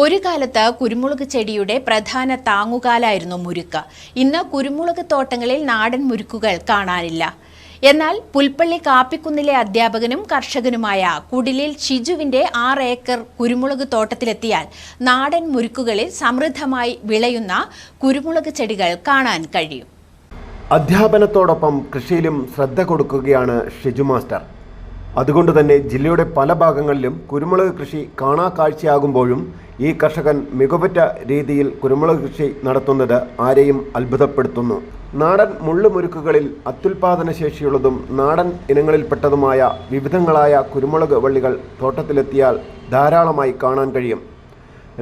ഒരു കാലത്ത് കുരുമുളക് ചെടിയുടെ പ്രധാന താങ്ങുകാലായിരുന്നു മുരുക്ക്. ഇന്ന് കുരുമുളക് തോട്ടങ്ങളിൽ നാടൻ മുരുക്കുകൾ കാണാനില്ല. എന്നാൽ പുൽപ്പള്ളി കാപ്പിക്കുന്നിലെ അധ്യാപകനും കർഷകനുമായ കുടിലിൽ ഷിജുവിന്റെ ആറ് ഏക്കർ കുരുമുളക് തോട്ടത്തിലെത്തിയാൽ നാടൻ മുരുക്കുകളിൽ സമൃദ്ധമായി വിളയുന്ന കുരുമുളക് ചെടികൾ കാണാൻ കഴിയും. അധ്യാപനത്തോടൊപ്പം കൃഷിയിലും ശ്രദ്ധ കൊടുക്കുകയാണ് ഷിജു മാസ്റ്റർ. അതുകൊണ്ട് തന്നെ ജില്ലയുടെ പല ഭാഗങ്ങളിലും കുരുമുളക് കൃഷി കാണാ കാഴ്ചയാകുമ്പോഴും ഈ കർഷകൻ മികവുറ്റ രീതിയിൽ കുരുമുളക് കൃഷി നടത്തുന്നത് ആരെയും അത്ഭുതപ്പെടുത്തുന്നു. നാടൻ മുള്ളുമുരുക്കുകളിൽ അത്യുൽപാദന ശേഷിയുള്ളതും നാടൻ ഇനങ്ങളിൽപ്പെട്ടതുമായ വിവിധങ്ങളായ കുരുമുളക് വള്ളികൾ തോട്ടത്തിലെത്തിയാൽ ധാരാളമായി കാണാൻ കഴിയും.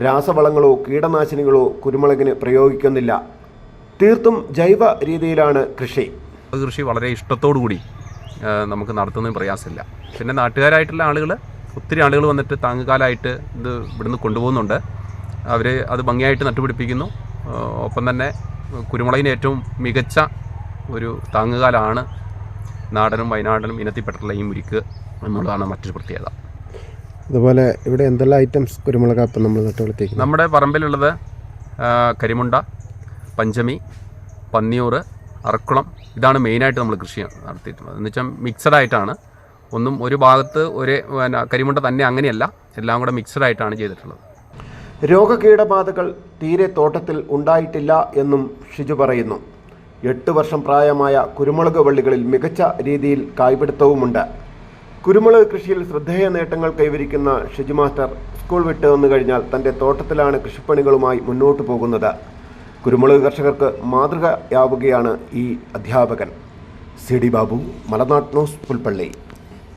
രാസവളങ്ങളോ കീടനാശിനികളോ കുരുമുളകിന് പ്രയോഗിക്കുന്നില്ല. തീർത്തും ജൈവ രീതിയിലാണ് കൃഷി. കൃഷി വളരെ ഇഷ്ടത്തോടു കൂടി നമുക്ക് നടത്തുന്നതിന് പ്രയാസമില്ല. പിന്നെ നാട്ടുകാരായിട്ടുള്ള ആളുകൾ ഒത്തിരി ആളുകൾ വന്നിട്ട് താങ്ങുകാലായിട്ട് ഇത് ഇവിടുന്ന് കൊണ്ടുപോകുന്നുണ്ട്. അവർ അത് ഭംഗിയായിട്ട് നട്ടുപിടിപ്പിക്കുന്നു. ഒപ്പം തന്നെ കുരുമുളകിന് ഏറ്റവും മികച്ച ഒരു താങ്ങുകാലാണ് നാടനും വയനാടനും ഇനത്തിപ്പെട്ടുള്ള ഈ മുരിക്ക് എന്നുള്ളതാണ് മറ്റൊരു പ്രത്യേകത. അതുപോലെ ഇവിടെ എന്തെല്ലാം ഐറ്റംസ് കുരുമുളക് അപ്പം നമ്മൾ നട്ടുപിടിപ്പിക്കും നമ്മുടെ പറമ്പിലുള്ളത് കരിമുണ്ട പഞ്ചമി പന്നിയൂർ അറക്കുളം. ഇതാണ് മെയിനായിട്ട് നമ്മൾ കൃഷി നടത്തിയിട്ടുള്ളത്. എന്ന് വെച്ചാൽ മിക്സഡ് ആയിട്ടാണ്. ഒന്നും ഒരു ഭാഗത്ത് ഒരു പിന്നെ കരിമുണ്ട തന്നെ അങ്ങനെയല്ല എല്ലാം കൂടെ മിക്സഡ് ആയിട്ടാണ് ചെയ്തിട്ടുള്ളത്. രോഗകീടബാധകൾ തീരെ തോട്ടത്തിൽ ഉണ്ടായിട്ടില്ല എന്നും ഷിജു പറയുന്നു. എട്ട് വർഷം പ്രായമായ കുരുമുളക് വള്ളികളിൽ മികച്ച രീതിയിൽ കായ്പിടുത്തവുമുണ്ട്. കുരുമുളക് കൃഷിയിൽ ശ്രദ്ധേയ നേട്ടങ്ങൾ കൈവരിക്കുന്ന ഷിജു മാസ്റ്റർ സ്കൂൾ വിട്ട് വന്നു കഴിഞ്ഞാൽ തന്റെ തോട്ടത്തിലാണ് കൃഷിപ്പണികളുമായി മുന്നോട്ട് പോകുന്നത്. കുരുമുളക് കർഷകർക്ക് മാതൃകയാവുകയാണ് ഈ അധ്യാപകൻ. C D Babu Malanad news Pulpally.